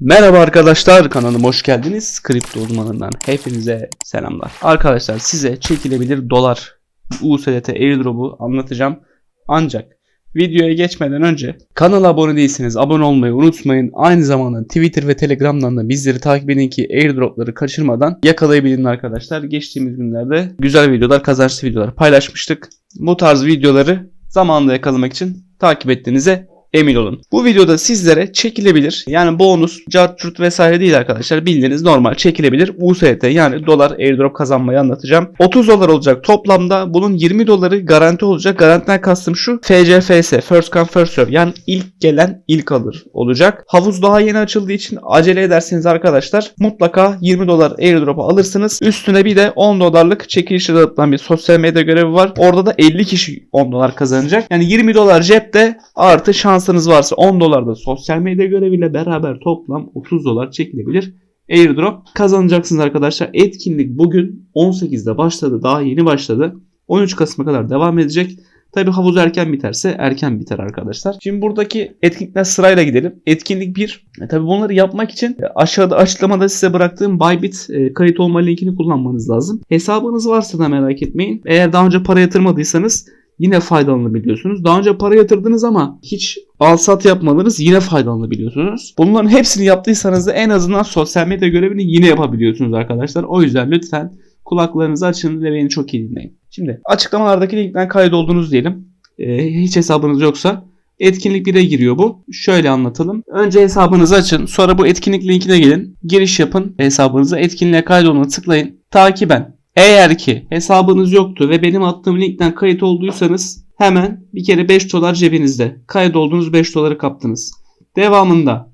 Merhaba arkadaşlar kanalıma hoş geldiniz. Kripto uzmanından hepinize selamlar. Arkadaşlar size çekilebilir dolar USDT airdrop'u anlatacağım. Ancak videoya geçmeden önce kanala abone değilseniz abone olmayı unutmayın. Aynı zamanda Twitter ve Telegram'dan da bizleri takip edin ki airdrop'ları kaçırmadan yakalayabilin arkadaşlar. Geçtiğimiz günlerde güzel videolar, kazançlı videolar paylaşmıştık. Bu tarz videoları zamanında yakalamak için takip ettiğinize emin olun. Bu videoda sizlere çekilebilir yani bonus, cartçurt vesaire değil arkadaşlar. Bildiğiniz normal çekilebilir USDT yani dolar airdrop kazanmayı anlatacağım. 30 dolar olacak toplamda. Bunun 20 doları garanti olacak. Garantiden kastım şu FCFS First Come First Serve yani ilk gelen ilk alır olacak. Havuz daha yeni açıldığı için acele ederseniz arkadaşlar mutlaka 20 dolar airdrop'u alırsınız. Üstüne bir de 10 dolarlık çekilişe dağıtılan bir sosyal medya görevi var. Orada da 50 kişi 10 dolar kazanacak. Yani 20 dolar cepte artı şansınız varsa 10 dolar da sosyal medya göreviyle beraber toplam 30 dolar çekilebilir. Airdrop kazanacaksınız arkadaşlar. Etkinlik bugün 18'de başladı. Daha yeni başladı. 13 Kasım'a kadar devam edecek. Tabi havuz erken biterse erken biter arkadaşlar. Şimdi buradaki etkinlikler sırayla gidelim. Etkinlik 1. E, tabi bunları yapmak için e, aşağıda açıklamada size bıraktığım Bybit e, kayıt olma linkini kullanmanız lazım. Hesabınız varsa da merak etmeyin. Eğer daha önce para yatırmadıysanız yine faydalanabiliyorsunuz. Daha önce para yatırdınız ama hiç al sat yapmadınız yine faydalanabiliyorsunuz. Bunların hepsini yaptıysanız da en azından sosyal medya görevini yine yapabiliyorsunuz arkadaşlar. O yüzden lütfen kulaklarınızı açın ve beni çok iyi dinleyin. Şimdi açıklamalardaki linkten kaydoldunuz diyelim. Ee, hiç hesabınız yoksa etkinlik 1'e giriyor bu. Şöyle anlatalım. Önce hesabınızı açın. Sonra bu etkinlik linkine gelin. Giriş yapın hesabınıza. Etkinliğe kaydoluna tıklayın. Takiben. Eğer ki hesabınız yoktu ve benim attığım linkten kayıt olduysanız hemen bir kere 5 dolar cebinizde. Kayıt olduğunuz 5 doları kaptınız. Devamında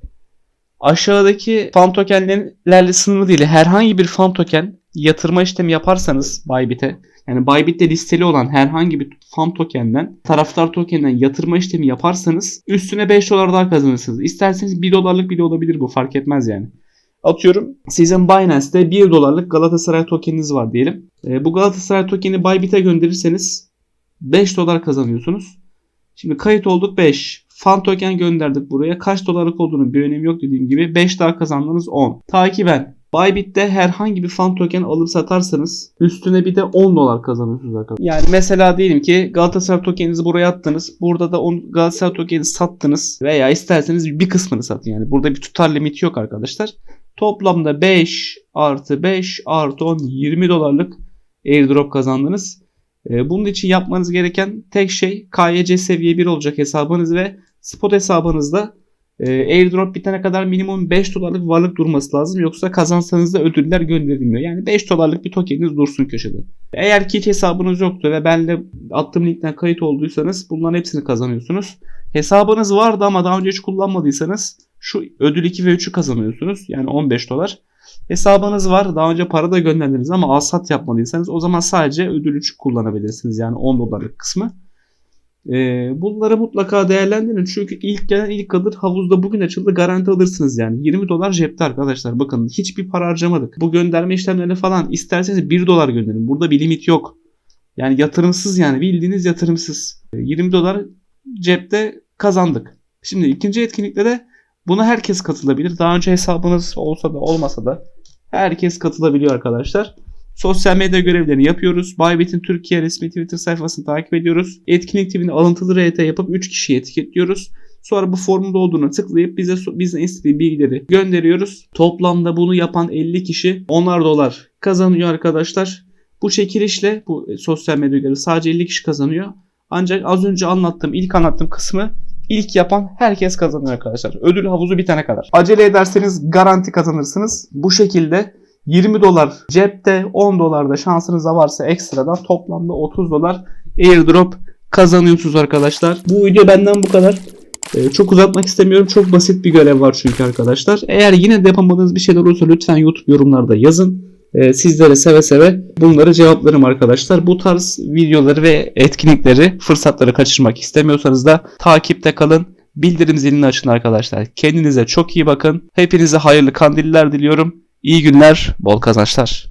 aşağıdaki fan tokenlerle sınırlı değil herhangi bir fan token yatırma işlemi yaparsanız Bybit'e yani Bybit'te listeli olan herhangi bir fan tokenden taraftar tokenden yatırma işlemi yaparsanız üstüne 5 dolar daha kazanırsınız. İsterseniz 1 dolarlık bile olabilir bu fark etmez yani. Atıyorum sizin Binance'te 1 dolarlık Galatasaray tokeniniz var diyelim. E, bu Galatasaray tokeni Bybit'e gönderirseniz 5 dolar kazanıyorsunuz. Şimdi kayıt olduk 5. Fan token gönderdik buraya. Kaç dolarlık olduğunu bir önemi yok dediğim gibi. 5 daha kazandınız 10. Takiben Bybit'te herhangi bir fan token alıp satarsanız üstüne bir de 10 dolar kazanıyorsunuz arkadaşlar. Yani mesela diyelim ki Galatasaray tokeninizi buraya attınız. Burada da 10 Galatasaray tokeni sattınız veya isterseniz bir kısmını satın yani. Burada bir tutar limiti yok arkadaşlar. Toplamda 5 artı 5 artı 10 20 dolarlık airdrop kazandınız. Ee, Bunun için yapmanız gereken tek şey KYC seviye 1 olacak hesabınız ve spot hesabınızda e, airdrop bitene kadar minimum 5 dolarlık varlık durması lazım. Yoksa kazansanız da ödüller gönderilmiyor. Yani 5 dolarlık bir tokeniniz dursun köşede. Eğer ki hiç hesabınız yoktu ve benle attığım linkten kayıt olduysanız bunların hepsini kazanıyorsunuz. Hesabınız vardı ama daha önce hiç kullanmadıysanız şu ödül 2 ve 3'ü kazanıyorsunuz. Yani 15 dolar. Hesabınız var. Daha önce para da gönderdiniz ama alsat yapmadıysanız o zaman sadece ödül 3'ü kullanabilirsiniz. Yani 10 dolarlık kısmı. Ee, bunları mutlaka değerlendirin. Çünkü ilk gelen ilk alır havuzda bugün açıldı garanti alırsınız yani. 20 dolar cepte arkadaşlar. Bakın hiçbir para harcamadık. Bu gönderme işlemleri falan isterseniz 1 dolar gönderin. Burada bir limit yok. Yani yatırımsız yani bildiğiniz yatırımsız. Ee, 20 dolar cepte kazandık. Şimdi ikinci etkinlikte de buna herkes katılabilir. Daha önce hesabınız olsa da olmasa da herkes katılabiliyor arkadaşlar. Sosyal medya görevlerini yapıyoruz. Bybit'in Türkiye resmi Twitter sayfasını takip ediyoruz. Etkinlik TV'ni alıntılı RT yapıp 3 kişiyi etiketliyoruz. Sonra bu formun olduğunu tıklayıp bize bize istediği bilgileri gönderiyoruz. Toplamda bunu yapan 50 kişi 10'ar dolar kazanıyor arkadaşlar. Bu çekilişle bu sosyal medya görevi sadece 50 kişi kazanıyor. Ancak az önce anlattığım ilk anlattığım kısmı ilk yapan herkes kazanıyor arkadaşlar. Ödül havuzu bitene kadar. Acele ederseniz garanti kazanırsınız. Bu şekilde 20 dolar cepte 10 dolar da şansınız varsa ekstradan toplamda 30 dolar airdrop kazanıyorsunuz arkadaşlar. Bu video benden bu kadar. Ee, çok uzatmak istemiyorum. Çok basit bir görev var çünkü arkadaşlar. Eğer yine de yapamadığınız bir şeyler olursa lütfen YouTube yorumlarda yazın. Ee, sizlere seve seve bunları cevaplarım arkadaşlar. Bu tarz videoları ve etkinlikleri, fırsatları kaçırmak istemiyorsanız da takipte kalın. Bildirim zilini açın arkadaşlar. Kendinize çok iyi bakın. Hepinize hayırlı kandiller diliyorum. İyi günler, bol kazançlar.